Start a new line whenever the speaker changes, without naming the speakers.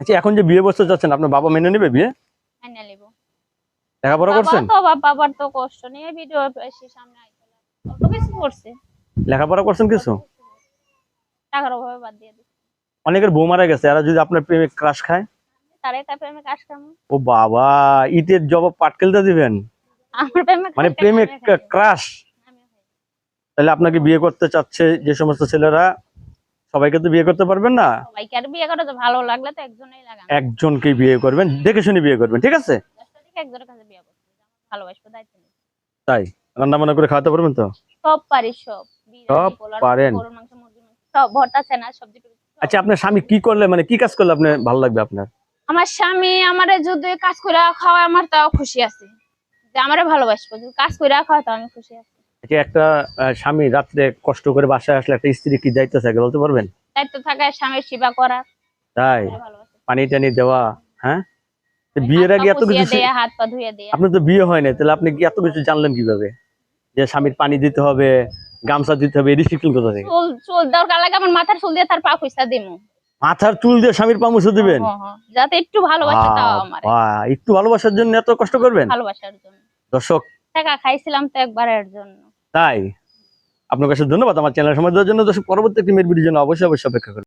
আচ্ছা এখন যে বিয়ে বসতে যাচ্ছেন আপনার বাবা মেনে নেবে বিয়ে?
এনে নিব।
লেখাপড়া
বাবা
করছেন?
তো বাবা- বাবার তো কষ্ট নিয়ে ভিডিও এসে সামনে আইতে অল্প কিছু করছে।
লেখাপড়া করছেন কিছু?
টাকার অভাবে বাদ দিয়ে দিচ্ছে।
অনেকের বউ মারা গেছে এরা যদি আপনার প্রেমে ক্রাশ খায়?
তারে তার প্রেমে কাজ কাম
ও বাবা ইটের জবাব পাটকেলতে দিবেন?
আমার প্রেমে
মানে প্রেমে ক্রাশ? তাহলে আপনাকে বিয়ে করতে চাচ্ছে যে সমস্ত ছেলেরা? সবাইকে তো বিয়ে করতে পারবেন না?
সবাইকে আর বিয়ে করে ভালো লাগলে তো একজনেই লাগান।
একজনকে বিয়ে করবেন দেখে শুনে বিয়ে করবেন ঠিক আছে?
একজনের কাছে বিয়ে করতে ভালোবাসবো দায়িত্ব
তাই? রান্না বান্না করে খাওয়াতে পারবেন তো?
সব পারি সব।
সব পারেন।
সব ভর্তা চেনা সবজি
আচ্ছা আপনার স্বামী কি করলে মানে কি কাজ করলে আপনার ভালো লাগবে আপনার?
আমার স্বামী আমারে যদি কাজ করে খাওয়ায় আমার তাও খুশি আছে। যে আমারে ভালোবাসবো যদি কাজ করে খাওয়া তাও আমি খুশি আছি।
আচ্ছা একটা স্বামী রাত্রে কষ্ট করে বাসায় আসলে একটা স্ত্রী কি দায়িত্ব থাকে বলতে পারবেন?
দায়িত্ব থাকে স্বামীর সেবা করা
তাই? পানি টানি দেওয়া হ্যাঁ? বিয়ের আগে এত কিছু
হাত পা ধুয়ে দেয়া।
আপনার তো বিয়ে হয় না তাহলে আপনি কি এত কিছু জানলেন কীভাবে? যে স্বামীর পানি দিতে হবে গামছা দিতে হবে এটি শিখলেন কোথা থেকে?
চুল চুল দরকার লাগে আমার মাথার চুল দিয়ে তার পা
মাথার চুল দিয়ে স্বামীর পা মুছে দিবেন?
হ্যাঁ, হ্যাঁ, যাতে একটু ভালোবাসে আমার।
বাবা, একটু ভালোবাসার জন্য এত কষ্ট করবেন?
ভালোবাসার জন্য।
দর্শক
টাকা খাইছিলাম তো একবারের জন্য।
তাই? আপনার কাছে ধন্যবাদ, আমার চ্যানেল সময় দেওয়ার জন্য। পরবর্তী একটি মেয়ের ভিডিওর জন্য অবশ্যই অবশ্যই অপেক্ষা করুন।